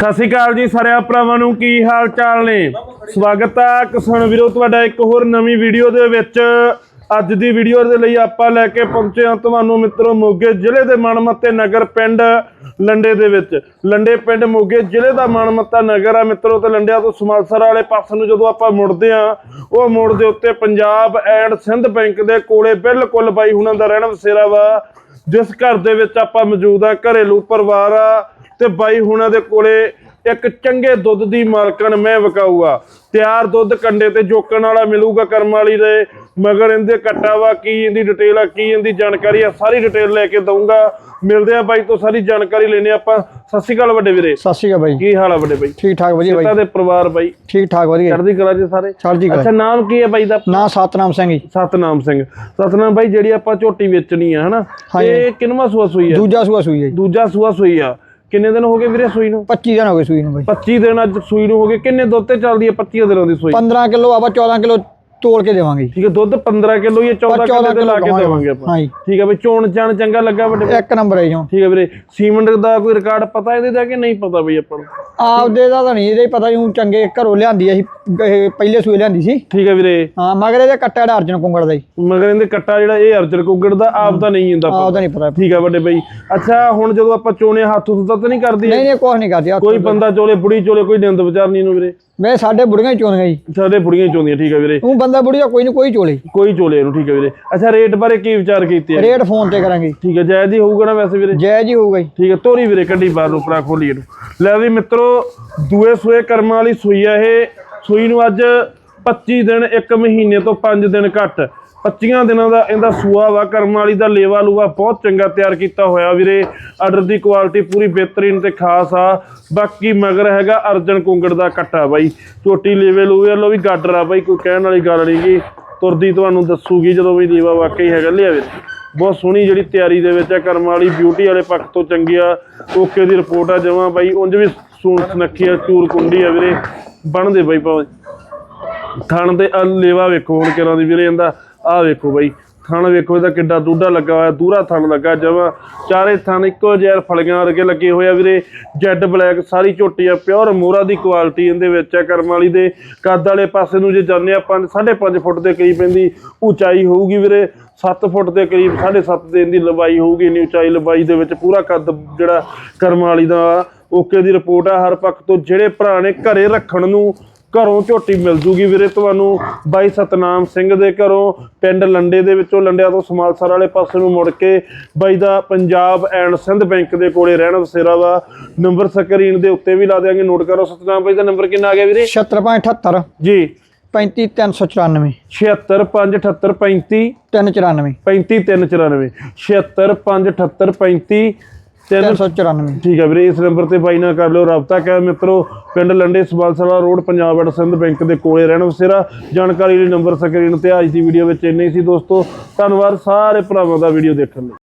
ਸਤਿ ਸ਼੍ਰੀ ਅਕਾਲ ਜੀ ਸਾਰਿਆਂ ਭਰਾਵਾਂ ਨੂੰ, ਕੀ ਹਾਲ ਚਾਲ ਨੇ? ਸਵਾਗਤ ਆ ਕਿਸਾਨ ਵੀਰੋ, ਤੁਹਾਡਾ ਇੱਕ ਹੋਰ ਨਵੀਂ ਵੀਡੀਓ ਦੇ ਵਿੱਚ। ਅੱਜ ਦੀ ਵੀਡੀਓ ਦੇ ਲਈ ਆਪਾਂ ਲੈ ਕੇ ਪਹੁੰਚੇ ਹਾਂ ਤੁਹਾਨੂੰ ਮਿੱਤਰੋ ਮੋਗੇ ਜ਼ਿਲ੍ਹੇ ਦੇ ਮਨਮੱਤੇ ਨਗਰ ਪਿੰਡ ਲੰਡੇ ਦੇ ਵਿੱਚ। ਲੰਡੇ ਪਿੰਡ ਮੋਗੇ ਜ਼ਿਲ੍ਹੇ ਦਾ ਮਨਮੱਤਾ ਨਗਰ ਆ ਮਿੱਤਰੋ, ਤੇ ਲੰਡਿਆਂ ਤੋਂ ਸਮਾਲਸਰ ਵਾਲੇ ਪਾਸੇ ਨੂੰ ਜਦੋਂ ਆਪਾਂ ਮੁੜਦੇ ਆ ਉਹ ਮੋੜ ਦੇ ਉੱਤੇ ਪੰਜਾਬ ਐਂਡ ਸਿੰਧ ਬੈਂਕ ਦੇ ਕੋਲੇ ਬਿਲਕੁਲ ਬਾਈ ਹੁਣਾਂ ਦਾ ਰਹਿਣ ਵਸੇਰਾ ਵਾ, ਜਿਸ ਘਰ ਦੇ ਵਿੱਚ ਆਪਾਂ ਮੌਜੂਦ ਆ ਘਰੇਲੂ ਪਰਿਵਾਰ ਆ। ਤੇ ਬਾਈ ਹੁਣਾਂ ਦੇ ਕੋਲੇ ਇੱਕ ਚੰਗੇ ਦੁੱਧ ਦੀ ਮਾਲਕਣ ਮੈਂ ਵਿਕਾਊਗਾ। ਤਿਆਰ ਦੁੱਧ ਕੰਡੇ ਤੇ ਜੋਕਣ ਵਾਲਾ ਮਿਲੂਗਾ ਕਰਮ ਵਾਲੀ ਦੇ ਮਗਰ ਇਹਦੇ ਕੱਟਾ ਵਾ ਕੀ ਇਹਦੀ ਡਿਟੇਲ ਆ ਕੀ ਇਹਦੀ ਜਾਣਕਾਰੀ ਆ ਸਾਰੀ ਡਿਟੇਲ ਲੈ ਕੇ ਦਊਂਗਾ। ਮਿਲਦੇ ਆ ਬਾਈ ਤੋਂ ਸਾਰੀ ਜਾਣਕਾਰੀ ਲੈਣੇ ਆਪਾਂ। ਸਤਿ ਸ਼੍ਰੀ ਅਕਾਲ ਵੱਡੇ ਵੀਰੇ। ਸਤਿ ਸ਼੍ਰੀ ਅਕਾਲ ਬਾਈ। ਕੀ ਹਾਲ ਆ ਵੱਡੇ ਬਾਈ? ਠੀਕ ਠਾਕ ਵਧੀਆ ਬਾਈ। ਦੇ ਪਰਿਵਾਰ ਬਾਈ। ਠੀਕ ਠਾਕ ਵਧੀਆ। ਚੜ੍ਹਦੀ ਕਲਾ ਜੀ ਸਾਰੇ? ਚੜ੍ਹਦੀ ਅੱਛਾ ਕਲਾ ਨਾਮ ਕੀ ਹੈ ਬਾਈ ਦਾ? ਨਾਂ ਸਤਨਾਮ ਸਿੰਘ ਜੀ। ਸਤਨਾਮ ਸਿੰਘ। ਸਤਨਾਮ ਬਾਈ ਜਿਹੜੀ ਆਪਾਂ ਝੋਟੀ ਵੇਚਣੀ ਆ ਹਨਾ। ਇਹ ਕਿੰਨਵਾਂ ਸੂਆ ਸੂਈ ਆ ਦੂਜਾ ਸੂਆ ਸੂਈ ਜੀ। ਦੂਜਾ ਸੂਆ ਸੂਈ ਆ। ਕਿੰਨੇ ਦਿਨ ਹੋ ਗਏ ਵੀਰੇ ਸੂਈ ਨੂੰ? 25 ਦਿਨ ਹੋ ਗਏ ਸੂਈ ਨੂੰ ਬਾਈ। 25 ਦਿਨ ਅੱਜ ਸੂਈ ਨੂੰ ਹੋ ਗਏ। ਕਿੰਨੇ ਦੁੱਧ ਤੇ ਚੱਲਦੀ ਹੈ 25 ਦਿਨਾਂ ਦੀ ਸੂਈ? 15 ਕਿਲੋ ਆਪਾਂ 14 ਕਿਲੋ ਤੋਲ ਕੇ ਦੇਵਾਂਗੇ ਜੀ। ਠੀਕ ਹੈ ਦੁੱਧ 15 ਕਿਲੋ ਜਾਂ 14 ਕਿਲੋ 14 ਤੇ ਲਾ ਕੇ ਦੇਵਾਂਗੇ ਆਪਾਂ। ਹਾਂਜੀ। ਠੀਕ ਹੈ ਬਈ ਚੋਣ ਚਾਣ ਚੰਗਾ ਲੱਗਾ ਵੱਡੇ? ਇੱਕ ਨੰਬਰ ਹੈ ਜੀ ਹੁਣ। ਠੀਕ ਹੈ ਵੀਰੇ ਸੀਮੈਂਟ ਦਾ ਕੋਈ ਰਿਕਾਰਡ ਪਤਾ ਇਹਦੇ ਦਾ ਕਿ ਨਹੀਂ ਪਤਾ ਬਈ ਆਪਾਂ ਨੂੰ? ਆਪਦੇ ਦਾ ਤਾਂ ਨਹੀਂ ਇਹਦੇ ਪਤਾ ਨਹੀਂ ਚੰਗੇ ਘਰੋਂ ਲਿਆਂਦੀ ਅਸੀਂ ਪਹਿਲੇ ਸੂਏ ਲਿਆਂਦੀ ਸੀ। ਠੀਕ ਹੈ ਵੀਰੇ। ਹਾਂ ਮਗਰ ਇਹਦੇ ਕੱਟਾ ਦਾ ਅਰਜਨ ਕੁੰਗੜ ਦਾ ਜੀ। ਮਗਰ ਇਹਦੇ ਕੱਟਾ ਜਿਹੜਾ ਇਹ ਅਰਜਨ ਕੁੱਗੜ ਦਾ ਆਪ ਤਾਂ ਨਹੀਂ ਹੁੰਦਾ ਆਪਦਾ ਨਹੀਂ ਪਤਾ। ਠੀਕ ਹੈ ਵੱਡੇ ਬਈ ਅੱਛਾ ਹੁਣ ਜਦੋਂ ਆਪਾਂ ਚੋਣੇ ਹੱਥ ਉੱਤੇ ਤਾਂ ਨਹੀਂ ਕਰਦੀ ਨਹੀਂ ਨਹੀਂ ਕੁਛ ਨਹੀਂ ਕਰਦੀ ਕੋਈ ਬੰਦਾ ਚੋਲੇ ਬੁੜੀ ਚੋਲੇ ਕੋਈ ਨਿੰਦ ਵਿਚਾਰਨੀ ਨੂੰ ਵੀਰੇ? ਮੈਂ ਸਾਡੇ ਬੁੜੀਆਂ ਹੀ ਚੋਣੀਆਂ ਜੀ। ਸਾਡੇ ਬੁੜੀਆਂ ਹੀ ਚੋਂਦੀਆਂ ਠੀਕ ਹੈ ਵੀਰੇ। ਉਹ ਬੰਦਾ ਬੁੜੀਆ ਕੋਈ ਨਹੀਂ ਕੋਈ ਚੋਲੇ। ਕੋਈ ਚੋਲੇ ਇਹਨੂੰ ਠੀਕ ਹੈ ਵੀਰੇ। ਅੱਛਾ ਰੇਟ ਬਾਰੇ ਕੀ ਵਿਚਾਰ ਕੀਤੇ ਆ ਰੇਟ ਫੋਨ ਤੇ ਕਰਾਂਗੇ। ਠੀਕ ਹੈ ਜਾਇਜ਼ ਹੀ ਹੋਊਗਾ ਨਾ ਵੈਸੇ ਵੀਰੇ? ਜੈ ਜੀ ਹੋਊਗਾ ਜੀ। ਠੀਕ ਹੈ ਤੋਰੀ ਵੀਰੇ ਕੱਢੀ ਬਾਹਰ ਨੂੰ ਪਰਾ ਖੋਲੀ ਇਹਨੂੰ ਲੈ ਵੀ ਮਿੱਤਰੋ ਦੂਏ ਸੂਏ ਕਰਮਾਂ ਵਾਲੀ ਸੂਈ ਆ ਇਹ। ਸੂਈ ਨੂੰ ਅੱਜ 25 ਦਿਨ 1 ਮਹੀਨੇ ਤੋਂ 5 ਦਿਨ ਘੱਟ। 25 ਦਿਨਾਂ ਦਾ ਇਹਦਾ ਸੂਆ ਵਾ, ਕਰਮ ਵਾਲੀ ਦਾ ਲੇਵਾ ਲੂਆ ਬਹੁਤ ਚੰਗਾ ਤਿਆਰ ਕੀਤਾ ਹੋਇਆ ਵੀਰੇ। ਆਰਡਰ ਦੀ ਕੁਆਲਿਟੀ ਪੂਰੀ ਬਿਹਤਰੀਨ ਤੇ ਖਾਸ ਆ। ਬਾਕੀ ਮਗਰ ਹੈਗਾ ਅਰਜਨ ਕੁੰਗੜ ਦਾ ਕੱਟਾ ਬਾਈ। ਝੋਟੀ ਲੇਵੇ ਲੂਵੇ ਲੋ ਵੀ ਗਾਡਰ ਆ ਬਾਈ, ਕੋਈ ਕਹਿਣ ਵਾਲੀ ਗੱਲ ਨਹੀਂ ਗੀ। ਤੁਰਦੀ ਤੁਹਾਨੂੰ ਦੱਸੂਗੀ ਜਦੋਂ ਵੀ ਲੇਵਾ ਵਾਕਈ ਹੈਗਾ। ਲਿਆ ਵੀਰੇ, ਬਹੁਤ ਸੋਹਣੀ ਜਿਹੜੀ ਤਿਆਰੀ ਦੇ ਵਿੱਚ ਹੈ ਕਰਮ ਵਾਲੀ ਬਿਊਟੀ ਵਾਲੇ ਪੱਖ ਤੋਂ ਚੰਗੀ ਆ। ਓਕੇ ਦੀ ਰਿਪੋਰਟ ਆ ਜਮਾ ਬਾਈ, ਉਂਝ ਵੀ ਸੂਣ ਸੁਨੱਖੀ ਆ, ਚੂਰ ਕੁੰਡੀ ਆ ਵੀਰੇ। ਬਣਦੇ ਬਾਈ ਭਾਵੇਂ। ਥਣ ਦੇ ਲੇਵਾ ਵੇਖੋ ਹੁਣ ਕਿਰਾਂ ਦੀ ਵੀਰੇ ਇਹਦਾ। ਆਹ ਵੇਖੋ ਬਾਈ, ਥਣ ਵੇਖੋ, ਇਹਦਾ ਕਿੱਡਾ ਦੂਡਾ ਲੱਗਾ ਹੋਇਆ ਦੂਰਾ ਥਣ ਲੱਗਾ ਜਮਾ। ਚਾਰੇ ਥਣ ਇੱਕੋ ਜਿਹੇ ਫਲੀਆਂ ਵਰਗੇ ਲੱਗੇ ਹੋਏ ਆ ਵੀਰੇ। ਜੈਡ ਬਲੈਕ, ਸਾਰੀ ਝੋਟੀ ਆ, ਪਿਓਰ ਮੋਰਾ ਦੀ ਕੁਆਲਿਟੀ ਇਹਦੇ ਵਿੱਚ ਆ, ਕਰਮ ਵਾਲੀ ਦੇ। ਕੱਦ ਵਾਲੇ ਪਾਸੇ ਨੂੰ ਜੇ ਜਾਂਦੇ ਆ 5 5.5 ਫੁੱਟ ਦੇ ਕਰੀਬ ਇਹਦੀ ਉਚਾਈ ਹੋਊਗੀ ਵੀਰੇ। 7 ਫੁੱਟ ਦੇ ਕਰੀਬ 7.5 ਦੇ ਇਹਦੀ ਲੰਬਾਈ ਹੋਊਗੀ, ਇੰਨੀ ਉਚਾਈ ਲੰਬਾਈ ਦੇ ਵਿੱਚ ਪੂਰਾ ਕੱਦ ਜਿਹੜਾ ਕਰਮ ਵਾਲੀ ਦਾ ਓਕੇ ਦੀ ਰਿਪੋਰਟ ਆ, ਹਰ ਪੱਖ ਤੋਂ ਜਿਹੜੇ ਭਰਾ ਨੇ ਘਰੇ ਰੱਖਣ ਨੂੰ ਘਰੋਂ ਝੋਟੀ ਮਿਲ ਜੂਗੀ ਵੀਰੇ ਤੁਹਾਨੂੰ। ਬਾਈ ਸਤਨਾਮ ਸਿੰਘ ਦੇ ਘਰੋਂ ਪਿੰਡ ਲੰਡੇ ਦੇ ਵਿੱਚੋਂ ਲੰਡਿਆਂ ਤੋਂ ਸਮਾਲਸਰ ਵਾਲੇ ਪਾਸੇ ਨੂੰ ਮੁੜ ਕੇ ਬਾਈ ਦਾ ਪੰਜਾਬ ਐਂਡ ਸਿੰਧ ਬੈਂਕ ਦੇ ਕੋਲੇ ਰਹਿਣਾ ਵਸੇਰਾ ਵਾ। ਨੰਬਰ ਸਕਰੀਨ ਦੇ ਉੱਤੇ ਵੀ ਲਾ ਦਿਆਂਗੇ ਨੋਟ ਕਰੋ ਸਤਨਾਮ ਬਾਈ ਦਾ ਨੰਬਰ ਕਿੰਨਾ ਆ ਗਿਆ ਵੀਰੇ? 7578 ਜੀ। 35394 765835 394 35394 765835 ਤਿੰਨ 394 ਠੀਕ ਹੈ ਵੀਰੇ ਇਸ ਨੰਬਰ ਤੇ ਬਾਈ ਨਾਲ ਕਰ ਲਿਓ ਰਾਬਤਾ। ਕਰ ਮਿੱਤਰੋ ਪਿੰਡ Lande ਸਵਾਲਸਲਾ road Punjab and Sindh bank ਦੇ ਕੋਲੇ ਰਹਿਣ ਵਸੇਰਾ। ਜਾਣਕਾਰੀ ਲਈ ਨੰਬਰ ਸਕਰੀਨ ਤੇ ਅੱਜ ਦੀ ਵੀਡੀਓ ਵਿੱਚ ਇੰਨੇ ਹੀ ਸੀ ਦੋਸਤੋ। ਧੰਨਵਾਦ ਸਾਰੇ ਭਰਾਵਾਂ ਦਾ ਵੀਡੀਓ ਦੇਖਣ ਲਈ।